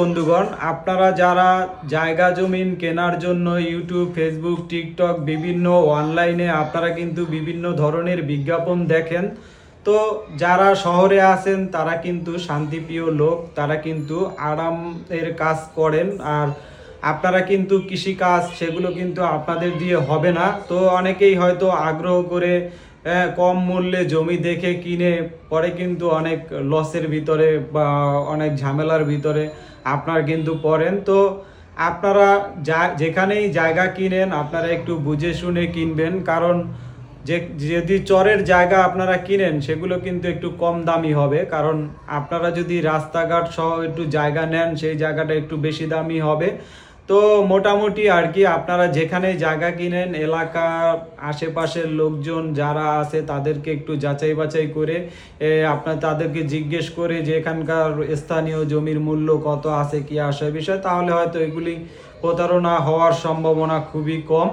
বন্ধুগণ, আপনারা যারা জায়গা জমিন কেনার জন্য ইউটিউব, ফেসবুক, টিকটক বিভিন্ন অনলাইনে, আপনারা কিন্তু বিভিন্ন ধরনের বিজ্ঞাপন দেখেন। তো যারা শহরে আছেন, তারা কিন্তু শান্তিপ্রিয় লোক, তারা কিন্তু আরামের কাজ করেন। আর আপনারা কিন্তু কৃষি কাজ সেগুলো কিন্তু আপনাদের দিয়ে হবে না। তো অনেকেই হয়তো আগ্রহ করে কম মূল্যে জমি দেখে কিনে, পরে কিন্তু অনেক লসের ভিতরে বা অনেক ঝামেলার ভিতরে আপনার কিন্তু পড়েন। তো আপনারা যা, যেখানেই জায়গা কিনেন, আপনারা একটু বুঝে শুনে কিনবেন। কারণ যে, যদি চরের জায়গা আপনারা কিনেন, সেগুলো কিন্তু একটু কম দামি হবে। কারণ আপনারা যদি রাস্তাঘাট সহ একটু জায়গা নেন, সেই জায়গাটা একটু বেশি দামি হবে। তো মোটামুটি আর কি, আপনারা যেখানে জায়গা কিনেন, এলাকা, আশেপাশের লোকজন যারা আছে তাদেরকে একটু যাচাই বাছাই করে আপনার তাদেরকে জিজ্ঞেস করে যে এখানকার স্থানীয় জমির মূল্য কত আছে, কি আসে বিষয়, তাহলে হয়তো এগুলি প্রতারণা হওয়ার সম্ভাবনা খুবই কম।